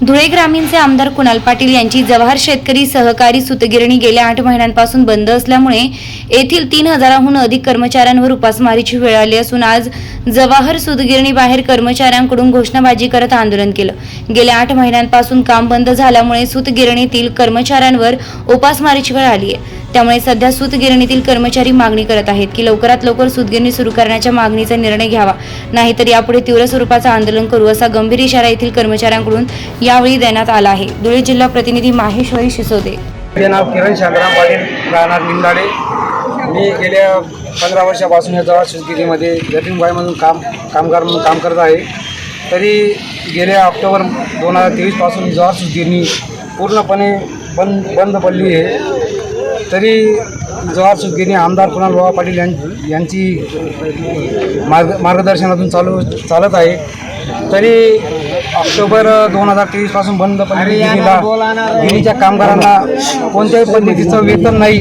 धुळे ग्रामीणचे आमदार कुणाल पाटील यांची जवाहर शेतकरी सहकारी सुतगिरणी गेल्या आठ महिन्यांपासून बंद असल्यामुळे येथील तीन हजाराहून अधिक कर्मचाऱ्यांवर उपासमारीची वेळ आली असून आज जवाहर सुतगिरणी बाहेर कर्मचाऱ्यांकडून घोषणाबाजी करत आंदोलन केलं. गेल्या आठ महिन्यांपासून काम बंद झाल्यामुळे सुतगिरणीतील कर्मचाऱ्यांवर उपासमारीची वेळ आली आहे. त्यामुळे सध्या सूतगिरणीतील कर्मचारी मागणी करत आहेत की लवकरात लवकर सूतगिरणी सुरू करण्याच्या मागणीचा निर्णय घ्यावा. नाहीतर यापुढे तीव्र स्वरूपाचं आंदोलन करू असा गंभीर इशारा येथील कर्मचाऱ्यांकडून यावेळी देण्यात आला आहे. धुळे जिल्हा प्रतिनिधी माहेश्वरी शिसोदे. माझे नाव किरण शांतराम पाटील राहणार निंदाडे मी गेल्या पंधरा वर्षापासून या जवळ सुतगिरीमध्ये म्हणून काम कामगार म्हणून काम करत आहे. तरी गेल्या ऑक्टोबर दोन हजार तेवीसपासून जवाहर सुतगिरणी पूर्णपणे बंद बंद पडली आहे. तरी जवाहर सुतगिरणी आमदार कुणाल बाबा पाटील यां यांची मार्ग मार्गदर्शनातून चालू चालत आहे. तरी ऑक्टोबर दोन हजार तेवीसपासून बंद पडलेली गिरणीच्या कामगारांना कोणत्याही पद्धतीचं वेतन नाही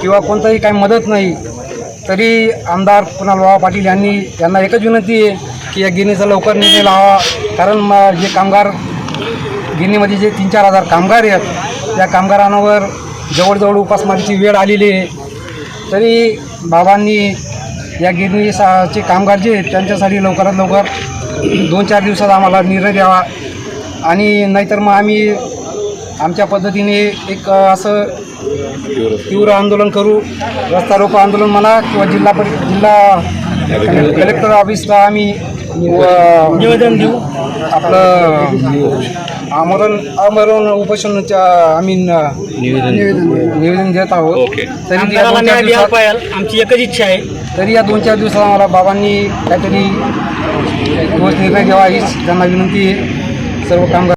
किंवा कोणताही काही मदत नाही. तरी आमदार कुणाल बाबा पाटील यांनी यांना एकच विनंती आहे की या गिरणीचा लवकर निर्णय लावा. कारण जे कामगार गिरणीमध्ये जे तीन चार हजार कामगार आहेत त्या कामगारांवर जवळजवळ उपासमारीची वेळ आलेली आहे. तरी बाबांनी या गिरणीचे कामगार जे आहेत त्यांच्यासाठी लवकरात लवकर दोन चार दिवसात आम्हाला निर्णय द्यावा. आणि नाहीतर मग आम्ही आमच्या पद्धतीने एक असं तीव्र आंदोलन करू. रस्ता रोको आंदोलन म्हणा किंवा जिल्हा परि जिल्हा कलेक्टर ऑफिसला आम्ही निवेदन देऊ? आपलं आमरण आमरण उपोषणच्या आम्ही न- निवेदन देत आहोत. तरी या दोन चार दिवसात आमची एकच इच्छा आहे. तरी या दोन चार दिवसात आम्हाला बाबांनी काहीतरी निर्णय द्यावा हीच त्यांना विनंती आहे. सर्व कामगार